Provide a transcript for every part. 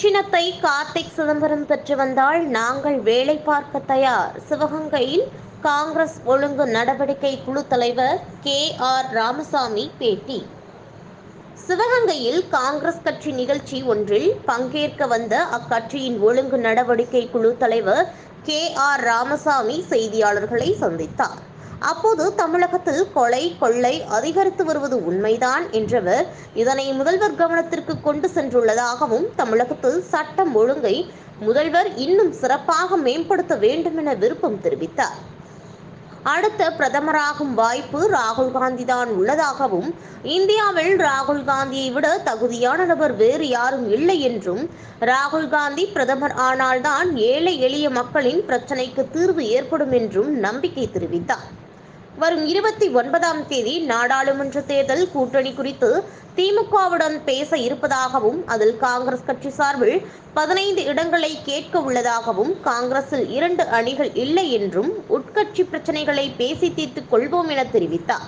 சின்னத்தை கார்த்திக் சிதம்பரம் பெற்று வந்தால் நாங்கள் வேலை பார்க்க தயார். சிவகங்கையில் காங்கிரஸ் ஒழுங்கு நடவடிக்கை குழு தலைவர் கே. ஆர். ராமசாமி பேட்டி. சிவகங்கையில் காங்கிரஸ் கட்சி நிகழ்ச்சி ஒன்றில் பங்கேற்க வந்த அக்கட்சியின் ஒழுங்கு நடவடிக்கை குழு தலைவர் கே. ஆர். ராமசாமி செய்தியாளர்களை சந்தித்தார். அப்போது தமிழகத்தில் கொலை கொள்ளை அதிகரித்து வருவது உண்மைதான் என்றவர் இதனை முதல்வர் கவனத்திற்கு கொண்டு சென்றுள்ளதாகவும் தமிழகத்தில் சட்டம் ஒழுங்கை முதல்வர் இன்னும் சிறப்பாக மேம்படுத்த வேண்டும் என விருப்பம் தெரிவித்தார். அடுத்த பிரதமராகும் வாய்ப்பு ராகுல் காந்தி தான் உள்ளதாகவும் இந்தியாவில் ராகுல் காந்தியை விட தகுதியான நபர் வேறு யாரும் இல்லை என்றும் ராகுல் காந்தி பிரதமர் ஆனால்தான் ஏழை எளிய மக்களின் பிரச்சனைக்கு தீர்வு ஏற்படும் என்றும் நம்பிக்கை தெரிவித்தார். வரும் இருபத்தி ஒன்பதாம் தேதி நாடாளுமன்ற தேர்தல் கூட்டணி குறித்து திமுகவுடன் பேச இருப்பதாகவும் அதில் காங்கிரஸ் கட்சி சார்பில் பதினைந்து இடங்களை கேட்க உள்ளதாகவும் காங்கிரஸில் இரண்டு அணிகள் இல்லை என்றும் உட்கட்சி பிரச்சனைகளை பேசி தீர்த்துக் கொள்வோம் என தெரிவித்தார்.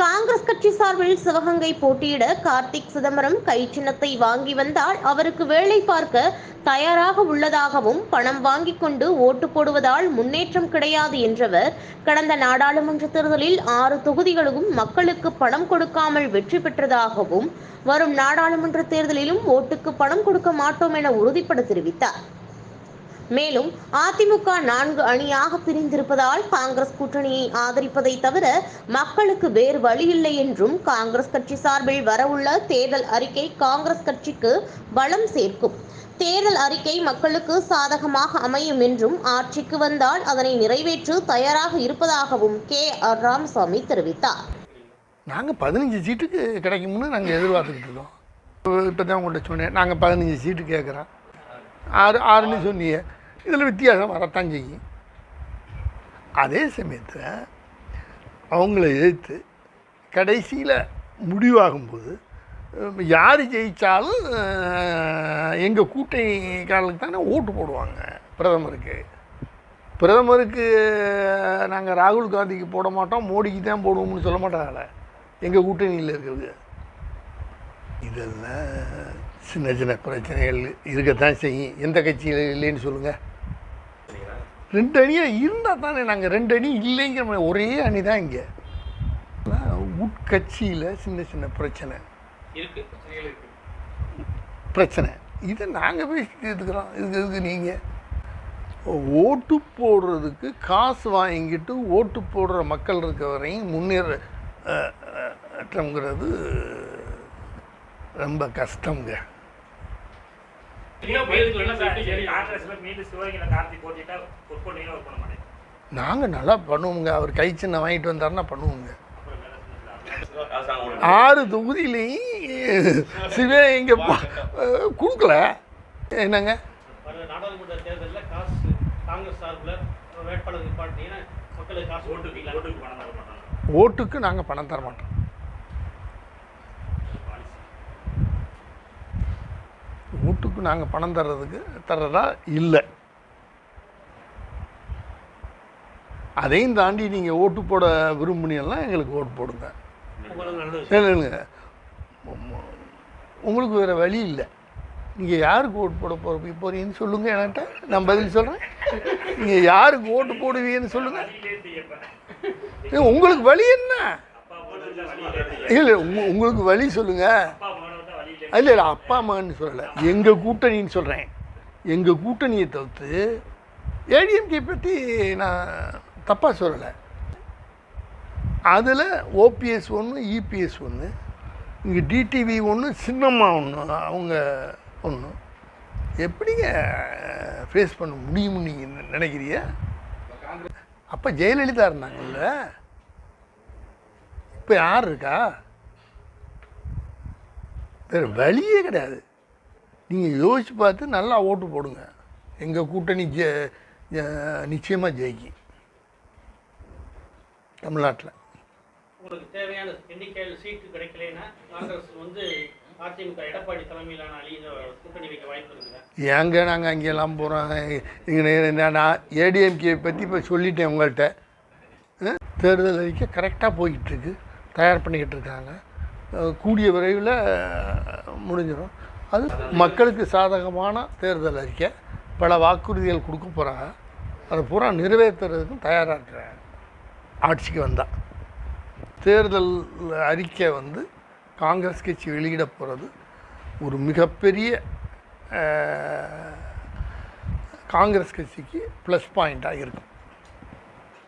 காங்கிரஸ் கட்சி சார்பில் சிவகங்கை போட்டியிட கார்த்திக் சிதம்பரம் கை சின்னத்தை வாங்கி வந்தால் அவருக்கு வேலை பார்க்க தயாராக உள்ளதாகவும் பணம் வாங்கிக் கொண்டு ஓட்டு போடுவதால் முன்னேற்றம் கிடையாது என்றவர். கடந்த நாடாளுமன்ற தேர்தலில் ஆறு தொகுதிகளுக்கும் மக்களுக்கு பணம் கொடுக்காமல் வெற்றி பெற்றதாகவும் வரும் நாடாளுமன்ற தேர்தலிலும் ஓட்டுக்கு பணம் கொடுக்க மாட்டோம் என உறுதிப்பட தெரிவித்தார். மேலும் அதிமுக நான்கு அணியாக பிரிந்திருப்பதால் காங்கிரஸ் கூட்டணியை ஆதரிப்பதை தவிர மக்களுக்கு வேறு வழியில்லை என்றும் காங்கிரஸ் கட்சி சார்பில் வரவுள்ள தேர்தல் அறிக்கை காங்கிரஸ் கட்சிக்கு பலம் சேர்க்கும். தேர்தல் அறிக்கை மக்களுக்கு சாதகமாக அமையும் என்றும் ஆட்சிக்கு வந்தால் அதனை நிறைவேற்ற தயாராக இருப்பதாகவும் கே. ஆர். ராமசாமி தெரிவித்தார். நாங்கள் பதினஞ்சு சீட்டுக்கு கிடைக்கும்னு நாங்கள் எதிர்பார்த்துக்கிட்டு இருக்கோம். இப்போ தான் உங்கள்கிட்ட சொன்னேன். நாங்கள் பதினஞ்சு சீட்டு கேட்குறோம் ஆறு ஆறுன்னு சொன்னீங்க. இதில் வித்தியாசம் வரத்தான் செய்யும். அதே சமயத்தில் அவங்கள எதிர்த்து கடைசியில் முடிவாகும்போது யார் ஜெயித்தாலும் எங்கள் கூட்டணிக்காரர்களுக்கு தானே ஓட்டு போடுவாங்க பிரதமருக்கு. பிரதமருக்கு நாங்கள் ராகுல் காந்திக்கு போட மாட்டோம் மோடிக்கு தான் போடுவோம்னு சொல்ல மாட்டாங்களே எங்கள் கூட்டணியில் இருக்கிறது. இதெல்லாம் சின்ன சின்ன பிரச்சனைகள் இருக்கத்தான் செய்யும். எந்த கட்சியில் இல்லைன்னு சொல்லுங்கள் ரெண்டு அணியாக இருந்தால் தானே நாங்கள் ரெண்டு அணி இல்லைங்கிற மாதிரி ஒரே அணி தான் இங்கே உட்கட்சியில் சின்ன சின்ன பிரச்சனை பிரச்சனை இதை நாங்கள் பேசிட்டு இருக்கிறோம் இதுக்கு இதுக்கு நீங்கள் ஓட்டு போடுறதுக்கு காசு வாங்கிட்டு ஓட்டு போடுற மக்கள் இருக்க வரையும் முன்னேற அஹ், அஹ், அற்றம்ங்கிறது ரொம்ப கஷ்டங்க நாங்கள் நல்லா பண்ணுவோங்க அவர் கை சின்ன வாங்கிட்டு வந்தாருன்னா பண்ணுவோங்க. ஆறு தொகுதியிலையும் சிவகங்கை ப- அஹ், கொடுக்கல. என்னங்க? நாடாளுமன்ற தேர்தலில் காசு காங்கிரஸ் சார்பில் வேட்பாளர் ஓட்டுக்கு நாங்கள் பணம் தர மாட்டோம். ஓட்டுக்கு நாங்கள் பணம் தர்றதுக்கு தர்றதா இல்லை. அதையும் தாண்டி நீங்கள் ஓட்டு போட விரும்புனீங்கன்னா எங்களுக்கு ஓட்டு போடுங்க. இல்லைங்க. உங்களுக்கு வேறு வழி இல்லை. நீங்கள் யாருக்கு ஓட்டு போட போகிற போறீங்கன்னு சொல்லுங்கள் என்கிட்ட. நான் பதில் சொல்கிறேன் நீங்கள் யாருக்கு ஓட்டு போடுவீங்கன்னு சொல்லுங்கள் உங்களுக்கு வழி என்ன? இல்லை. உங்க உங்களுக்கு வழி சொல்லுங்கள் அப்பா மகனை விட்டா வழி இல்லை இல்லை அப்பா அம்மான்னு சொல்லலை. எங்கள் கூட்டணின்னு சொல்கிறேன் எங்கள் கூட்டணியை தவிர்த்து ஏடிஎம்கே பற்றி நான் தப்பாக சொல்லலை. அதில் ஓபிஎஸ் ஒன்று இபிஎஸ் ஒன்று இங்கே டிடிவி ஒன்று சின்னம்மா ஒன்று அவங்க ஒன்று எப்படிங்க ஃபேஸ் பண்ண முடியும்னு நீங்கள் நினைக்கிறீங்க? அப்போ ஜெயலலிதா இருந்தாங்கல்ல? இப்போ யார் இருக்கா? வேறு வழியே கிடையாது. நீங்கள் யோசித்து பார்த்து நல்லா ஓட்டு போடுங்க. எங்கள் கூட்டணி ஜெ நிச்சயமாக ஜெயிக்கும். தமிழ்நாட்டில். உங்களுக்கு தேவையான எண்ணிக்கையில் சீட்டு கிடைக்கலைன்னா காங்கிரஸ் வந்து அதிமுக எடப்பாடி தலைமையிலான அணி கூட்டணி வைக்க வாய்ப்பு இருக்குதா? ஏங்க நாங்கள் அங்கெல்லாம் போகிறோம் இங்கே நான் ஏடிஎம்கே பற்றி இப்போ சொல்லிட்டேன் உங்கள்கிட்ட? தேர்தல் அறிக்கை கரெக்டாக போய்கிட்டு இருக்கு. தயார் பண்ணிக்கிட்டு இருக்காங்க. கூடிய விரைவில் முடிஞ்சிடும். அது மக்களுக்கு சாதகமான தேர்தல் அறிக்கை. பல வாக்குறுதிகள் கொடுக்க போகிறாங்க அதை பூரா நிறைவேற்றுறதுக்கும் தயாராக இருக்கிறாங்க ஆட்சிக்கு வந்தால் தேர்தல் அறிக்கை வந்து காங்கிரஸ் கட்சி வெளியிட போகிறது ஒரு மிகப்பெரிய காங்கிரஸ் கட்சிக்கு ப்ளஸ் பாயிண்ட்டாக இருக்கும்.